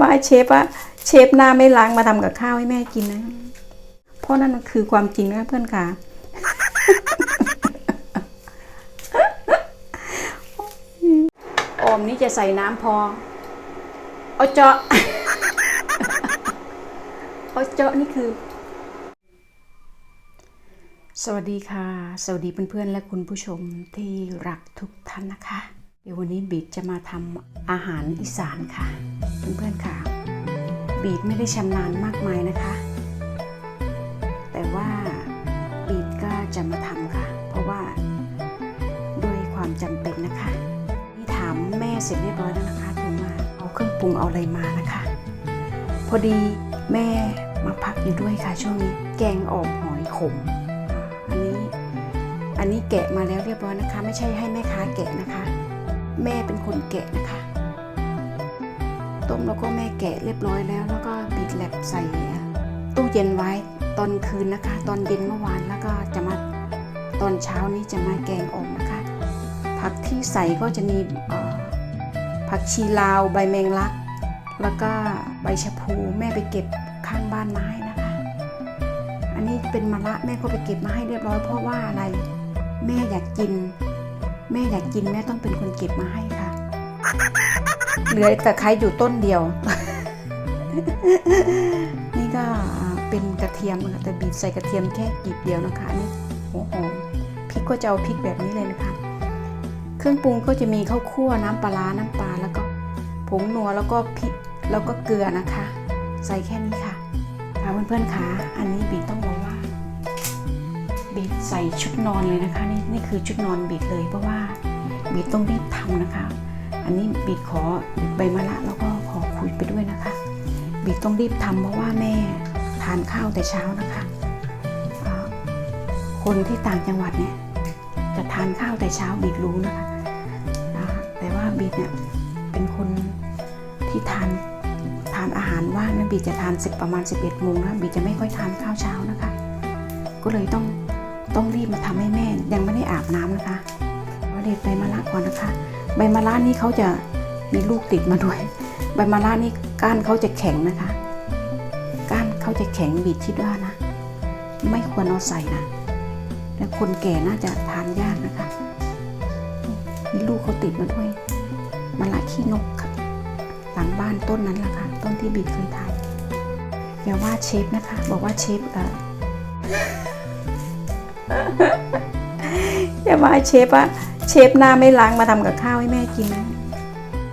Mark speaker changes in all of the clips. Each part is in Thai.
Speaker 1: ว่าเชฟอะเชฟหน้าไม่ล้างมาทำกับข้าวให้แม่กินนะ เพราะนั่นมันคือความจริงนะเพื่อนค่ะอมนี่จะใส่น้ำพอ เอาเจาะ เอาเจาะนี่คือ สวัสดีค่ะ สวัสดีเพื่อนๆและคุณผู้ชมที่รักทุกท่านนะคะ เดี๋ยววันนี้บีดจะมาทำอาหารอีสานค่ะ เพื่อนๆค่ะ บีดไม่ได้ชำนาญมากมายนะคะ แต่ว่าบีดก็จะมาทำค่ะ เพราะว่าด้วยความจำเป็นนะคะนี่ถามแม่เสร็จเรียบร้อยแล้วนะคะถึงมาเอาเครื่องปรุงเอาอะไรมานะคะ พอดีแม่มาพักอยู่ด้วยค่ะ ช่วงนี้แกงอ่อมหอยขม อันนี้อันนี้แกะมาแล้วเรียบร้อยนะคะ ไม่ใช่ให้แม่ค้าแกะนะคะ แม่เป็นคนแกะนะคะ ต้มแล้วก็แม่แกะเรียบร้อยแล้ว แล้วก็บีดแลบใส่ตู้เย็นไว้ตอนคืนนะคะ ตอนเย็นเมื่อวานแล้วก็จะมาตอนเช้านี้จะมาแกงอ่อมนะคะ ผักที่ใส่ก็จะมีผักชีลาวใบแมงลัก แล้วก็ใบชะพูแม่ไปเก็บข้างบ้านมาให้นะคะ อันนี้เป็นมะระแม่ก็ไปเก็บมาให้เรียบร้อยเพราะว่าอะไร แม่อยากกิน แม่อยากกินแม่ต้องเป็นคนเก็บมาให้ค่ะ เหลือแต่ไคร้อยู่ต้นเดียว นี่ก็เป็นกระเทียมนะคะแต่บีบใส่กระเทียมแค่กีบเดียวนะคะนนี้หัวหอมพริกก็จะเอาพริกแบบนี้เลยนะคะ เครื่องปรุงก็จะมีข้าวคั่วน้ำปลาร้าน้ำปลาแล้วก็ผงนัวแล้วก็พริกแล้วก็เกลือนะคะ ใส่แค่นี้ค่ะค่ะเพื่อนๆคะอันนี้บีต้องบอก บีดใส่ชุดนอนเลยนะคะ นี่นี่คือชุดนอนบีดเลยเพราะว่าบีดต้องรีบทำนะคะ อันนี้บีดขอใบมะระแล้วก็ขอคุยไปด้วยนะคะบีดต้องรีบทำเพราะว่าแม่ทานข้าวแต่เช้านะคะ คนที่ต่างจังหวัดเนี่ยจะทานข้าวแต่เช้าบีดรู้นะคะแต่ว่าบีดเนี่ยเป็นคนที่ทานทานอาหารว่างนะบีดจะทานสิบประมาณ 11โมงนะบีดจะไม่ค่อยทานข้าวเช้านะคะ ก็เลยต้อง ต้องรีบมาทำให้แม่ ยังไม่ได้อาบน้ำนะคะเอาเด็ดใบมะระก่อนนะคะ ใบมะระนี่เขาจะมีลูกติดมาด้วย ใบมะระนี่ก้านเขาจะแข็งนะคะ ก้านเขาจะแข็งบีดคิดว่านะ ไม่ควรเอาใส่นะและคนแก่น่าจะทานยากนะคะ มีลูกเขาติดมาด้วยมะระขี้นกค่ะหลังบ้านต้นนั้นแหละค่ะ ต้นที่บีดเคยทานอย่าว่าเชฟนะคะ บอกว่าเชฟเออ อย่าว่าเชฟอะเชฟหน้าไม่ล้างมาทำกับข้าวให้แม่กินนะ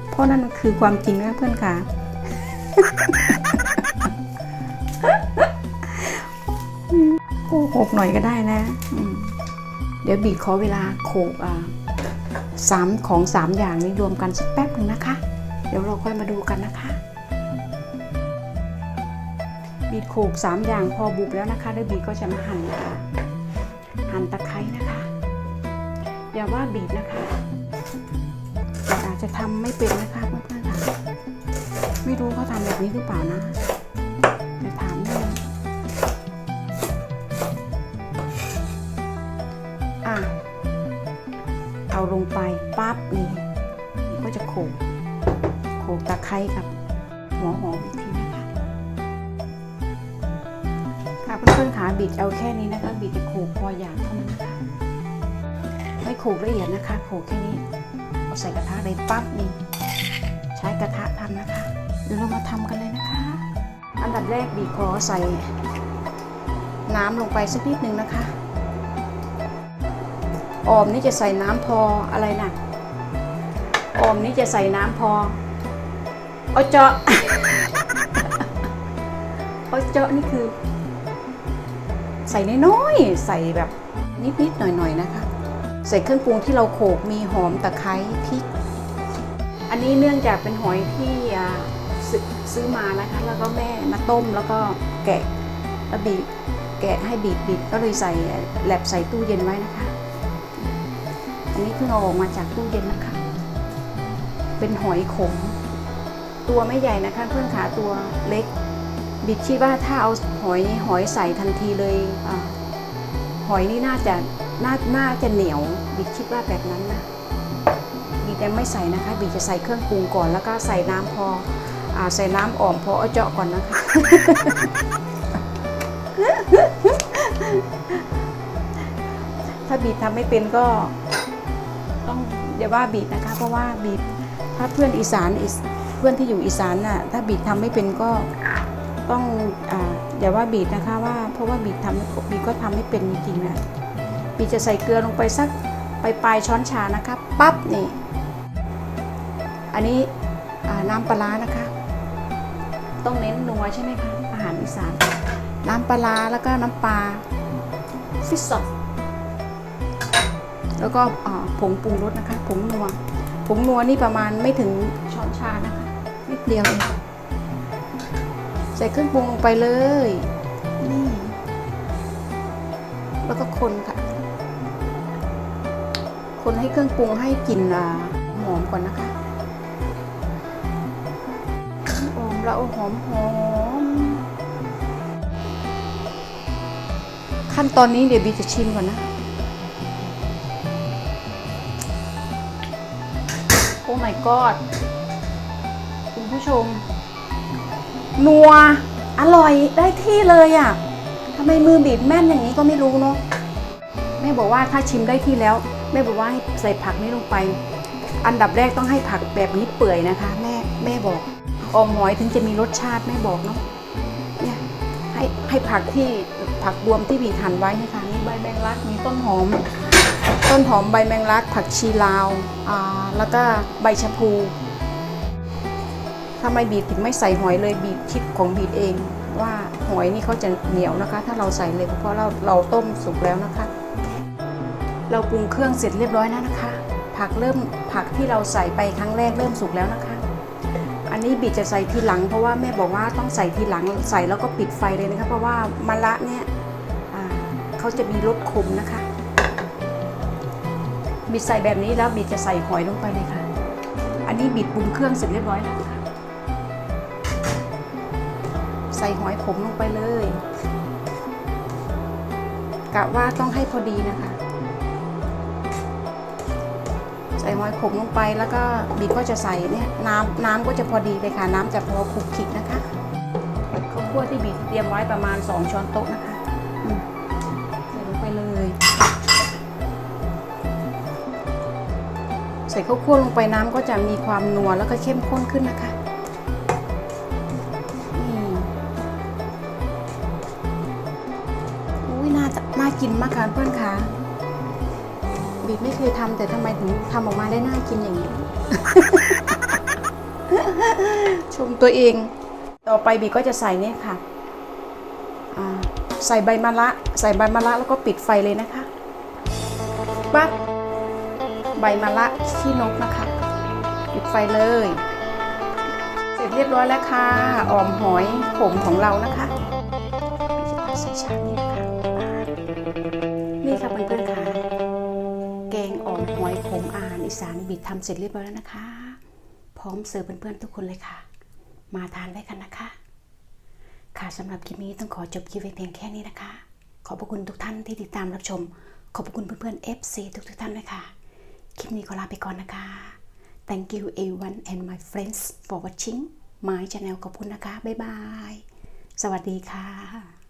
Speaker 1: เพราะนั่นคือความจริงนะเพื่อนค่ะโกหกหน่อยก็ได้นะ เดี๋ยวบีดขอเวลาโขกอ่าสามของสามอย่างนี้รวมกันสักแป๊บหนึ่งนะคะ เดี๋ยวเราค่อยมาดูกันนะคะ บีดโขกสามอย่างพอบุบแล้วนะคะเดี๋ยวบีดก็จะมาหั่นนะคะ อย่าว่าบีบนะคะ แต่อาจจะทำไม่เป็นนะคะเพื่อนๆค่ะ ไม่รู้เขาทำแบบนี้หรือเปล่านะแต่ถามได้อะ เอาลงไปปั๊บนี่ก็จะโขกโขกตะไคร้กับหัวหอมอีกทีนะคะค่ะเพื่อนๆขาบีดเอาแค่นี้นะคะบีดจะโขกพออย่างเท่านั้นนะคะ ไม่โขลกละเอียดนะคะโขลกแค่นี้เอาใส่กระทะเลยปั๊บนี่ใช้กระทะทำนะคะ เดี๋ยวเรามาทำกันเลยนะคะ อันดับแรกบีขอใส่น้ำลงไปสักนิดนึงนะคะออมนี่จะใส่น้ำพออะไรนะออมนี่จะใส่น้ำพอเอาเจาะเอาเจาะนี่คือ ใส่น้อยๆใส่แบบนิดๆหน่อยๆนะคะ ใส่เครื่องปรุงที่เราโขกมีหอมตะไคร้พริก อันนี้เนื่องจากเป็นหอยที่ซื้อมานะคะ แล้วก็แม่มาต้มแล้วก็แกะแล้วบีบแกะให้บีบบีบก็เลยใส่แลบใส่ตู้เย็นไว้นะคะ อันนี้เพิ่งเอาออกมาจากตู้เย็นนะคะ เป็นหอยขม ตัวไม่ใหญ่นะคะเพื่อนขาตัวเล็ก บิดคิดว่าถ้าเอาหอยหอยใส่ทันทีเลยอหอยนี่น่าจะ น่าน่าจะเหนียวบิดคิดว่าแบบนั้นนะบิดยังไม่ใส่นะคะบิดจะใส่เครื่องปรุงก่อนแล้วก็ใส่น้ำพออใส่น้ำอ่อมพอเอาเจาะก่อนนะคะ ถ้าบีทำไม่เป็นก็ต้องอย่าว่าบีนะคะ เพราะว่าบีถ้าเพื่อนอีสานอีเพื่อนที่อยู่อีสานน่ะถ้าบีทำไม่เป็นก็ต้องออย่าว่าบีบนะคะว่าเพราะว่าบีบทำบีก็ทำไม่เป็นจริงๆนะ บีจะใส่เกลือลงไปสักปลายปลายช้อนชานะคะปั๊บนี่ อันนี้น้ำปลานะคะ ต้องเน้นนัวใช่ไหมคะอาหารอีสาน น้ำปลาแล้วก็น้ำปลาฟิชซอแล้วก็ผงปรุงรสนะคะ ผงนัว ผงนัวนี่ประมาณไม่ถึงช้อนชานะคะ นิดเดียวเองใส่เครื่องปรุงลงไปเลยนี่แล้วก็คนค่ะ คนให้เครื่องปรุงให้กลิ่นอหอมก่อนนะคะหอมแล้วหอมหอมขั้นตอนนี้เดี๋ยวบีจะชิมก่อนนะโอ้ my god คุณผู้ชม นัว อร่อยได้ที่เลยอะ่ะทำไมมือบีบแม่นอย่างนี้ก็ไม่รู้เนาะแม่บอกว่าถ้าชิมได้ที่แล้ว แม่บอกว่าให้ใส่ผักนี้ลงไป อันดับแรกต้องให้ผักแบบนี้เปื่อยนะคะ แม่แม่บอกออมหอยถึงจะมีรสชาติแม่บอกเนาะเนี่ยให้ให้ผักที่ผักรวมที่บีหั่นไว้นะคะมีใบแมงลักมีต้นหอม ต้นหอมใบแมงลัก ผักชีลาวอ่าแล้วก็ใบชะพูทำไมบีดถึงไม่ใส่หอยเลยบีดคิดของบีดเอง ว่าหอยนี่เขาจะเหนียวนะคะ ถ้าเราใส่เลยเพราะเราเราต้มสุกแล้วนะคะ เราปรุงเครื่องเสร็จเรียบร้อยแล้วนะคะ ผักเริ่มผักที่เราใส่ไปครั้งแรกเริ่มสุกแล้วนะคะ อันนี้บีดจะใส่ทีหลัง เพราะว่าแม่บอกว่าต้องใส่ทีหลังใส่แล้วก็ปิดไฟเลยนะคะ เพราะว่ามะระเนี่ยเขาจะมีรสขมนะคะบิดใส่แบบนี้แล้วบิดจะใส่หอยลงไปเลยค่ะ อันนี้บิดปรุงเครื่องเสร็จเรียบร้อยแล้วค่ะใส่หอยขมลงไปเลยกะว่าต้องให้พอดีนะ อยขมลงไป แล้วก็บิดก็จะใส่เนี่ยน้ำน้ำก็จะพอดีเลยค่ะ น้ำจะพอคลุกคลิกนะคะข้าวคั่วที่บิดเตรียมไว้ประมาณ 2 ช้อนโต๊ะนะคะใส่ลงไปเลย ใส่ข้าวคั่วลงไปน้ำก็จะมีความนัวแล้วก็เข้มข้นขึ้นนะคะน่าจะน่ากินมากค่ะเพื่อนคะ บีบไม่เคยทำแต่ทำไมถึงทำออกมาได้น่ากินอย่างนี้ ชมตัวเอง ต่อไปบีก็จะใส่เนี่ยค่ะใส่ใบมะระใส่ใบมะระแล้วก็ปิดไฟเลยนะคะปั๊บใบมะระขี้นกนะคะ ปิดไฟเลย เสร็จเรียบร้อยแล้วค่ะอ่อมหอยขมของเรานะคะใส่ชามนี้นะคะ อีสานบิดทำเสร็จเรียบร้อยแล้วนะคะ พร้อมเสิร์ฟเพื่อนๆทุกคนเลยค่ะ มาทานได้กันนะคะ ค่ะสำหรับคลิปนี้ต้องขอจบคลิปไว้เพียงแค่นี้นะคะ ขอบพระคุณทุกท่านที่ติดตามรับชม ขอบพระคุณเพื่อนๆ FC ทุกๆท่านด้วยค่ะ คลิปนี้ก็ลาไปก่อนนะคะ Thank you everyone and my friends for watching my channel ขอบคุณนะคะ บ๊ายบาย สวัสดีค่ะ